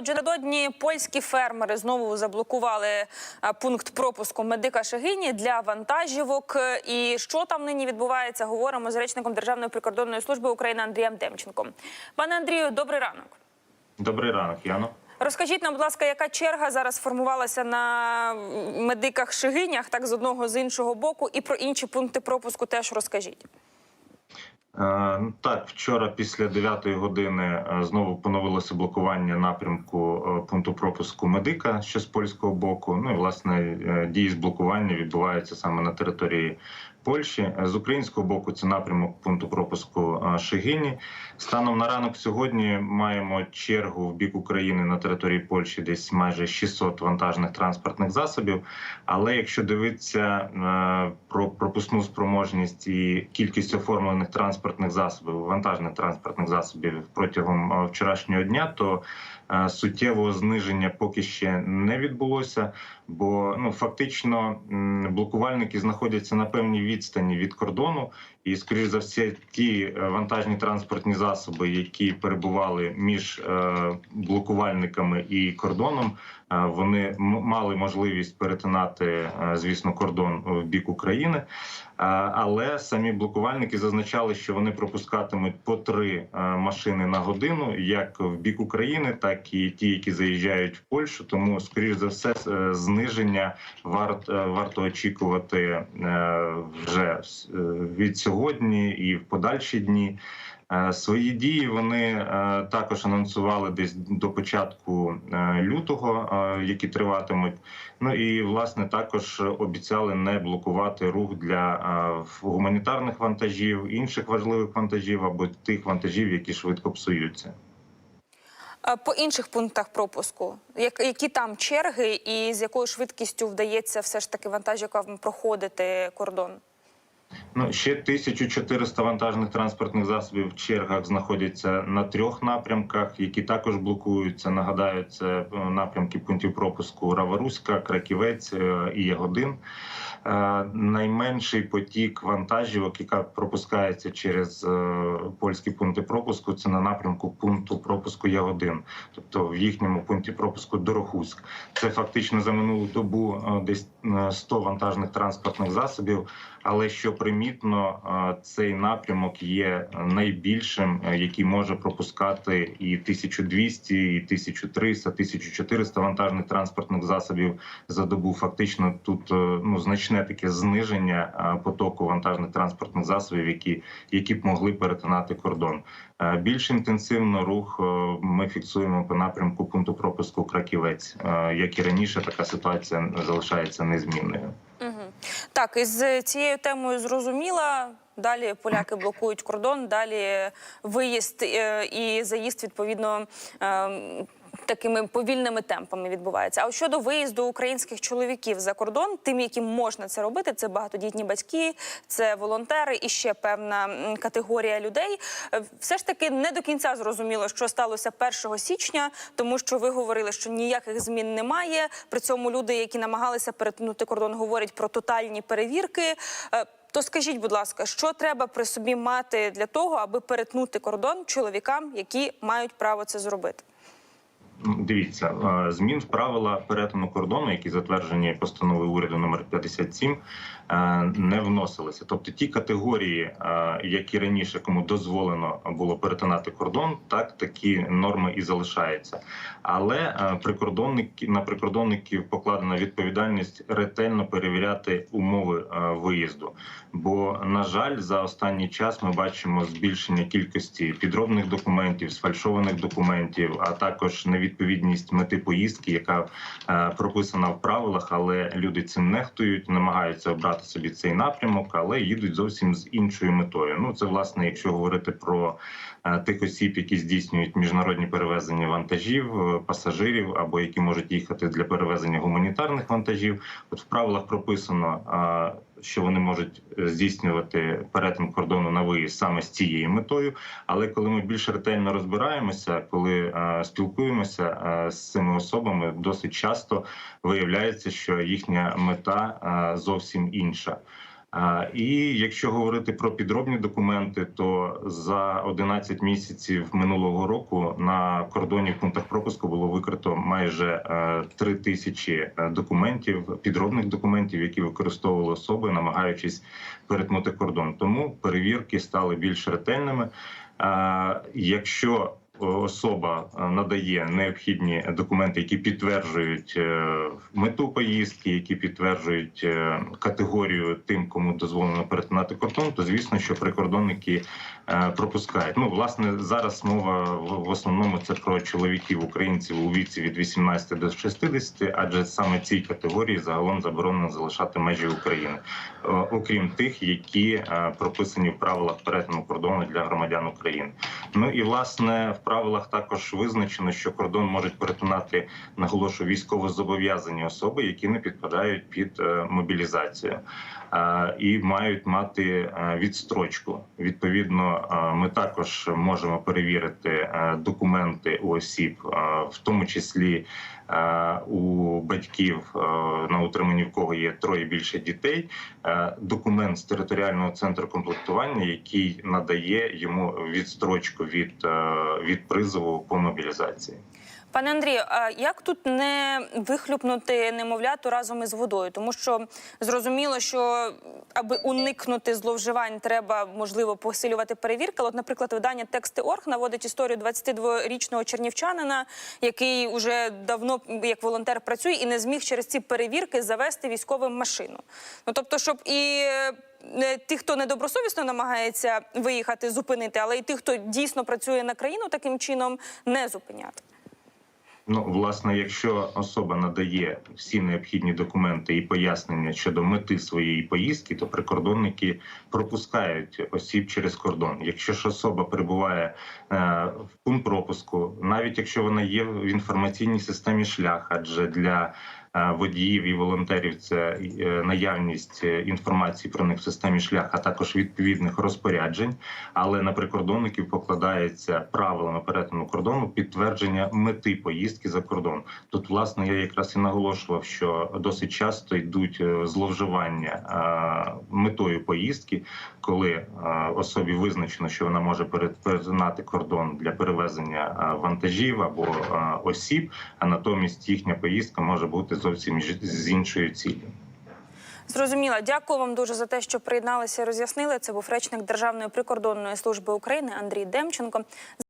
Отже, напередодні польські фермери знову заблокували е, пункт пропуску медика Шагині для вантажівок. Е, І що там нині відбувається? Говоримо з речником Державної прикордонної служби України Андрієм Демченком. Пане Андрію, добрий ранок. Добрий ранок, Яно. Розкажіть нам, будь ласка, яка черга зараз формувалася на медиках Шигинях, так з одного з іншого боку, і про інші пункти пропуску теж розкажіть. Е, ну, Так, вчора після 9 години е, знову поновилося блокування напрямку е, пункту пропуску медика, що з польського боку. Ну і власне дії з блокування відбуваються саме на території Польщі. З українського боку це напрямок пункту пропуску Шигині. Станом на ранок сьогодні маємо чергу в бік України на території Польщі, десь майже 600 вантажних транспортних засобів. Але якщо дивитися е, про пропускну спроможність і кількість оформлених транспортних засобів, вантажних транспортних засобів протягом е, вчорашнього дня, то е, суттєвого зниження поки ще не відбулося, бо ну фактично блокувальники знаходяться на певній відстані від кордону, і скоріш за все, ті е, вантажні транспортні засоби, які перебували між е, блокувальниками і кордоном, е, вони мали можливість перетинати, звісно, кордон в бік України. Але самі блокувальники зазначали, що вони пропускатимуть по три машини на годину, як в бік України, так і ті, які заїжджають в Польщу. Тому, скоріш за все, зниження варт варто очікувати вже від сьогодні і в подальші дні. Е, Свої дії вони е, також анонсували десь до початку е, лютого, які триватимуть. Ну і власне також обіцяли не блокувати рух для гуманітарних вантажів, інших важливих вантажів або тих вантажів, які швидко псуються. По інших пунктах пропуску, як, які там черги, і з якою швидкістю вдається все ж таки вантажівкам проходити кордон? Ну ще 1400 вантажних транспортних засобів в чергах знаходяться на трьох напрямках, які також блокуються. Нагадаю, це е, напрямки пунктів пропуску Раваруська, Краківець е, і Ягодин. Е, Найменший потік вантажівок, яка пропускається через польські пункти пропуску, це на напрямку пункту пропуску Ягодин, тобто в їхньому пункті пропуску Дорохуськ. Це фактично за минулу добу десь е, 100 вантажних транспортних засобів. Але що примітно, цей напрямок є найбільшим, е, який може пропускати і 1200, і 1300, 1400 вантажних транспортних засобів за добу. Фактично, тут е, ну значне таке зниження потоку вантажних транспортних засобів, які, які б могли перетинати кордон. Е, Більш інтенсивно рух ми фіксуємо по напрямку пункту пропуску Краківець. Як і раніше, така ситуація залишається незмінною. Так, із цією темою зрозуміла. Далі поляки блокують кордон, далі виїзд е, і заїзд відповідно. Такими повільними темпами відбувається. А щодо виїзду українських чоловіків за кордон, тим, яким можна це робити, це багатодітні батьки, це волонтери і ще певна категорія людей. Е, Все ж таки не до кінця зрозуміло, що сталося 1 січня, тому що ви говорили, що ніяких змін немає. При цьому люди, які намагалися перетнути кордон, говорять про тотальні перевірки. Е, То скажіть, будь ласка, що треба при собі мати для того, аби перетнути кордон чоловікам, які мають право це зробити? Дивіться, е, змін в правила перетину кордону, які затверджені постановою уряду номер 57, е, не вносилися. Тобто ті категорії, е, які раніше кому дозволено було перетинати кордон, так такі норми і залишаються. Але е, прикордонники на прикордонників покладена відповідальність ретельно перевіряти умови е, виїзду. Бо, на жаль, за останній час ми бачимо збільшення кількості підробних документів, сфальшованих документів, а також невідповідність мети поїздки, яка е, прописана в правилах, але люди цим нехтують, намагаються обрати собі цей напрямок, але їдуть зовсім з іншою метою. Ну це власне, якщо говорити про е, тих осіб, які здійснюють міжнародні перевезення вантажів, е, пасажирів або які можуть їхати для перевезення гуманітарних вантажів. От в правилах прописано. Що вони можуть е, здійснювати перетин кордону на виїзд саме з цією метою. Але коли ми більш ретельно розбираємося, коли е, спілкуємося е, з цими особами, досить часто виявляється, що їхня мета е, зовсім інша. І якщо говорити про підробні документи, то за 11 місяців минулого року на кордоні в пунктах пропуску було викрито майже е, 3 тисячі е, документів, підробних документів, які використовували особи, намагаючись перетнути кордон. Тому перевірки стали більш ретельними. Е, Якщо особа е, надає необхідні документи, які підтверджують е, мету поїздки, які підтверджують е, категорію тим, кому дозволено перетинати кордон, то звісно, що прикордонники е, пропускають. Ну, власне, зараз мова в основному це про чоловіків українців у віці від 18 до 60, адже саме цій категорії загалом заборонено залишати межі України, Е, окрім тих, які е, прописані в правилах перетину кордону для громадян України. Ну і власне в правилах також визначено, що кордон можуть перетинати наголошую військовозобов'язані особи, які не підпадають під е, мобілізацію. Е, І мають мати е, відстрочку. Відповідно, ми також можемо перевірити документи у осіб, в тому числі у батьків, на утриманні в кого є троє більше дітей. Документ з територіального центру комплектування, який надає йому відстрочку від, е, призову по мобілізації. Пане Андрію, а як тут не вихлюпнути немовляту разом із водою? Тому що зрозуміло, що аби уникнути зловживань, треба можливо посилювати перевірки. От, наприклад, видання тексти Орг наводить історію 22-річного чернівчанина, який уже давно як волонтер працює і не зміг через ці перевірки завести військовим машину. Ну тобто, щоб і е, тих, хто недобросовісно намагається виїхати, зупинити, але й тих, хто дійсно працює на країну, таким чином не зупиняти. Ну, власне, якщо особа надає всі необхідні документи і пояснення щодо мети своєї поїздки, то прикордонники пропускають осіб через кордон. Якщо ж особа перебуває е, в пункт пропуску, навіть якщо вона є в інформаційній системі шлях, адже для водіїв і волонтерів це е, наявність е, інформації про них в системі шлях, а також відповідних розпоряджень. Але на прикордонників покладається правилами перетину кордону підтвердження мети поїздки за кордон. Тут, власне, я якраз і наголошував, що досить часто йдуть е, зловживання е, метою поїздки, коли е, особі визначено, що вона може пере- перетинати кордон для перевезення е, вантажів або е, осіб, а натомість їхня поїздка може бути зовсім з іншою ціллю. Зрозуміла. Дякую вам дуже за те, що приєдналися і роз'яснили. Це був речник Державної прикордонної служби України Андрій Демченко.